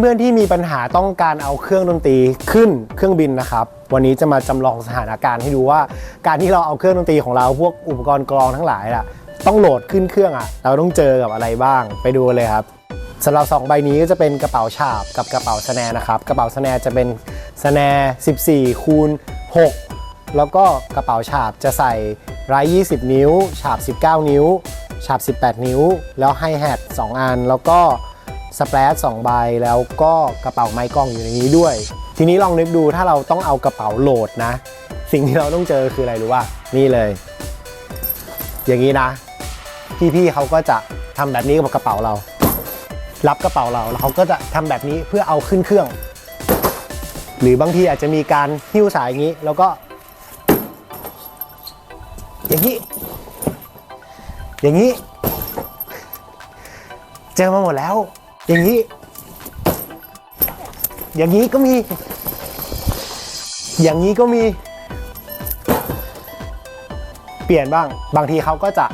เพื่อนๆที่มีปัญหาต้องการเอาเครื่องดนตรีขึ้นเครื่องบินนะครับ วันนี้จะมาจำลองสถานการณ์ให้ดูว่า การที่เราเอาเครื่องดนตรีของเราพวกอุปกรณ์กลองทั้งหลายล่ะต้องโหลดขึ้นเครื่องอะ เราต้องเจอกับอะไรบ้างไปดูเลยครับสำหรับสองใบนี้ก็จะเป็นกระเป๋าฉาบกับกระเป๋าสแนร์นะครับ กระเป๋าสแนร์จะเป็นสแนร์14 คูณ 6 แล้วก็กระเป๋าฉาบจะใส่ไร20 นิ้ว ฉาบ 19 นิ้ว ฉาบ 18 นิ้ว แล้วไฮแฮท2อัน แล้วก็ สเปรด2ใบแล้วก็กระเป๋าไม้กล้องอยู่ในนี้ด้วย ทีนี้ลองนึกดูถ้าเราต้องเอากระเป๋าโหลดนะ สิ่งที่เราต้องเจอคืออะไรรู้ป่ะนี่เลย อย่างนี้นะพี่ๆเขาก็จะทำแบบนี้กับกระเป๋าเรา รับกระเป๋าเราแล้วเขาก็จะทำแบบนี้เพื่อเอาขึ้นเครื่อง หรือบางทีอาจจะมีการหิ้วสายอย่างนี้แล้วก็ อย่างนี้ อย่างนี้ เจอมาหมดแล้ว อย่างนี้ อย่างนี้ก็มี อย่างนี้ก็มี เปลี่ยนบ้าง บางทีเขาก็จะ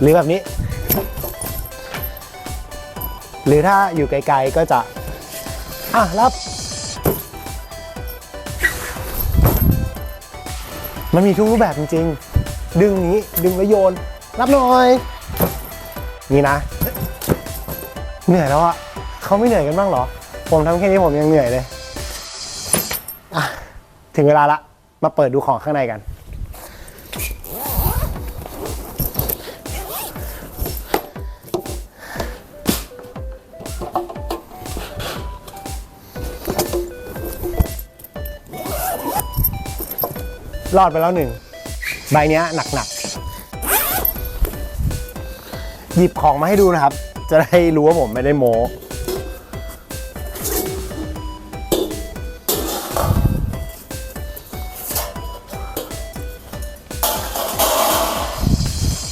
หรือแบบนี้ หรือถ้าอยู่ไกลๆก็จะ อะ รับมันมีทุกรูปแบบจริงๆ ดึงนี้ดึงแล้วโยน รับหน่อย นี่นะ เหนื่อยแล้วอะเขาไม่เหนื่อยกันบ้างเหรอ ผมทำแค่นี้ผมยังเหนื่อยเลยอะถึงเวลาละ มาเปิดดูของข้างในกัน รอดไปแล้วหนึ่ง ใบเนี้ยหนักๆ หยิบของมาให้ดูนะครับ จะได้รู้ว่าผมไม่ได้โม้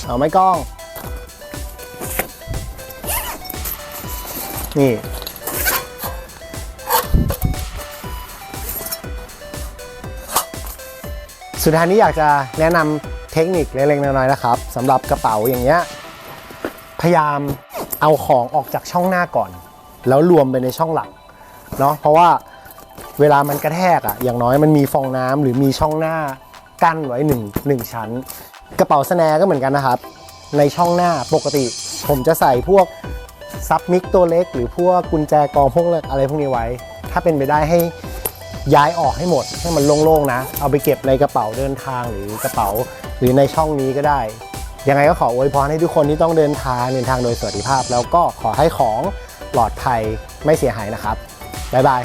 เอาไม้กล้อง นี่ สุดท้ายนี้อยากจะแนะนำเทคนิคเล็กๆน้อยๆนะครับสำหรับกระเป๋าอย่างเงี้ย พยายามเอาของออกจากช่องหน้าก่อน แล้วรวมไปในช่องหลังเนาะเพราะว่าเวลามันกระแทกอะอย่างน้อยมันมีฟองน้ำหรือมีช่องหน้ากั้นไว้หนึ่งหนึ่งชั้น กระเป๋าสแนก็เหมือนกันนะครับ ในช่องหน้าปกติ ผมจะใส่พวกซับมิกตัวเล็ก หรือพวกกุญแจกองพวกอะไรพวกนี้ไว้ ถ้าเป็นไปได้ให้ย้ายออกให้หมดให้มันโล่งๆนะ เอาไปเก็บในกระเป๋าเดินทางหรือกระเป๋า หรือในช่องนี้ก็ได้ ยังไงก็ขออวยพรให้ทุกคนที่ต้องเดินทางเดินทางโดยสวัสดิภาพ แล้วก็ขอให้ของปลอดภัยไม่เสียหายนะครับบ๊ายบาย